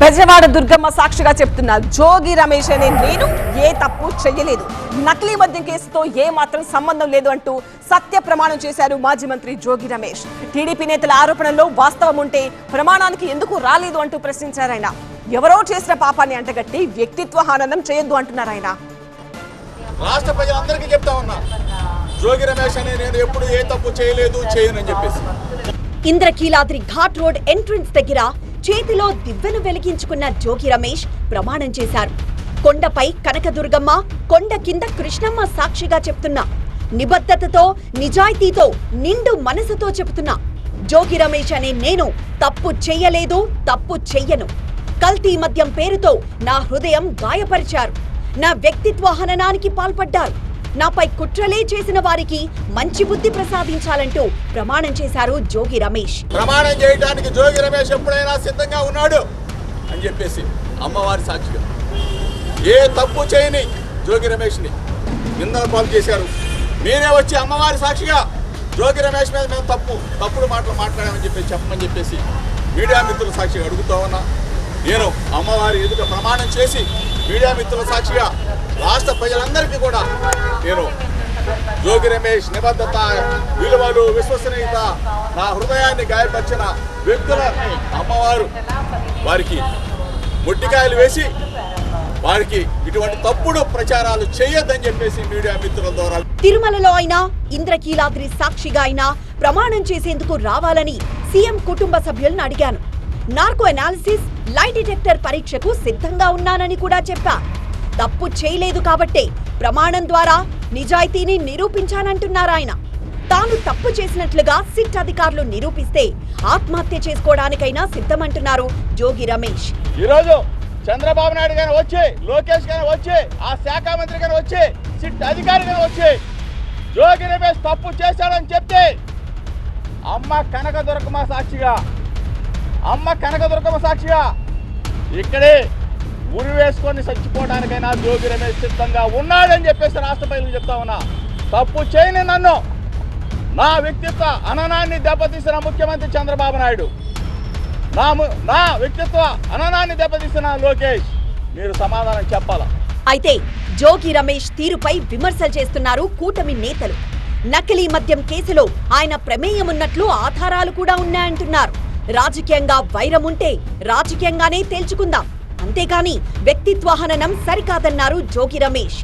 బెజవాడ దుర్గమ్మ సాక్షిగా చెప్తున్న జోగి రమేష్ అనే నేను ఏ తప్పు చెయ్యలేదు. నకిలీ మద్యం కేసుతో ఏ మాత్రం సంబంధం లేదు అంటూ సత్య ప్రమాణం చేశారు మాజీ మంత్రి జోగి రమేష్. టీడీపీ నేతల ఆరోపణల్లో వాస్తవం ఉంటే ప్రమాణానికి ఎందుకు రాలేదు అంటూ ప్రశ్నించారు ఆయన. ఎవరో చేసిన పాపాన్ని అంటగట్టి వ్యక్తిత్వ హాననం చేయొద్దు అంటున్నారు ఆయన. రాష్ట్ర ప్రజలందరికీ చెప్తా ఉన్నా జోగి రమేష్ అని నేను ఎప్పుడు ఏ తప్పు చేయలేదు చేయనని చెప్పేసి. ఇంద్రకీలాద్రి ఘాట్ రోడ్ ఎంట్రన్స్ దగ్గర చేతిలో దివ్వెలు వెలిగించుకున్న జోగి రమేష్ ప్రమాణం చేశారు. కొండపై కనకదుర్గమ్మ కొండ కింద కృష్ణమ్మ సాక్షిగా చెప్తున్నా నిబద్ధతతో నిజాయితీతో నిండు మనసుతో చెప్తున్నా జోగి రమేష్ అనే నేను తప్పు చెయ్యలేదు తప్పు చెయ్యను. కల్తీ మద్యం పేరుతో నా హృదయం గాయపరిచారు. నా వ్యక్తిత్వ హననానికి పాల్పడ్డారు. నాపై కుట్రలే చేసిన వారికి మంచి బుద్ధి ప్రసాదించాలంటూ ప్రమాణం చేశారు జోగి రమేష్. ప్రమాణం చేయడానికి జోగి రమేష్ ఎప్పుడైనా సిద్ధంగా ఉన్నాడు అని చెప్పేసి అమ్మవారి సాక్షిగా. ఏ తప్పు చేయని జోగి రమేష్ని నిందన పాలు చేశారు. మీరే వచ్చి అమ్మవారి సాక్షిగా జోగి రమేష్ మీద మేము తప్పు తప్పుడు మాటలు మాట్లాడామని చెప్పేసి చెప్పమని చెప్పేసి మీడియా మిత్రుల సాక్షిగా అడుగుతా ఉన్నా. నేను అమ్మవారి ఎదుట ప్రమాణం చేసి మీడియా మిత్రుల సాక్షిగా రాష్ట్ర ప్రజలందరికీ కూడా నేను జోగి రమేష్ నిబద్ధత విలువలు విశ్వసనీయత నా హృదయాన్ని గాయపరిచిన వ్యక్తుల అమ్మవారు. వారికి ముట్టికాయలు వేసి వారికి ఇటువంటి తప్పుడు ప్రచారాలు చేయొద్దని చెప్పేసి మీడియా మిత్రుల ద్వారా తిరుమలలో అయినా ఇంద్రకీలాద్రి సాక్షిగా అయినా ప్రమాణం చేసేందుకు రావాలని సీఎం కుటుంబ సభ్యులను అడిగాను. నార్కో అనాలిసిస్ లై డిటెక్టర్ పరీక్షకు సిద్ధంగా ఉన్నానని కూడా చెప్పా. తప్పు చేయలేదు కాబట్టే ప్రమాణం ద్వారా నిజాయితీని నిరూపించానంటున్నారు ఆయన. తాను తప్పు చేసినట్లుగా సిట్ అధికారులు నిరూపిస్తే ఆత్మహత్య చేసుకోవడానికైనా సిద్ధమంటున్నారు జోగి రమేష్. ఈరోజు చంద్రబాబు నాయుడు గారు వచ్చి లోకేష్ గారు వచ్చి ఆ శాఖ మంత్రి గారు వచ్చి సిట్ అధికారి గారు వచ్చి జోగి రమేష్ తప్పు చేశాడని చెప్తే అమ్మ కనక దొరకమ సాక్షిగా అమ్మ కనక దొరకమ సాక్షిగా ఇక్కడే ఉరి వేసుకొని చచ్చిపోవడానికైనా జోగి రమేష్ సిద్ధంగా ఉన్నాడని చెప్పేసి రాష్ట్ర ప్రజలకు చెప్తా ఉన్నా. తప్పు చేయని నన్ను నా వ్యక్తిత్వ అననాన్ని దెబ్బతీసిన ముఖ్యమంత్రి చంద్రబాబు నాయుడు. నా నా వ్యక్తిత్వ అననాన్ని దెబ్బతీసిన లోకేష్. మీరు సమాధానం చెప్పాలా? అయితే జోగి రమేష్ తీరుపై విమర్శలు చేస్తున్నారు కూటమి నేతలు. నకిలీ మద్యం కేసులో ఆయన ప్రమేయం ఉన్నట్లు ఆధారాలు కూడా ఉన్నాయంటున్నారు. రాజకీయంగా వైరం ఉంటే రాజకీయంగానే తేల్చుకుందాం. అంతేకాని వ్యక్తిత్వ హననం సరికాదన్నారు జోగి రమేష్.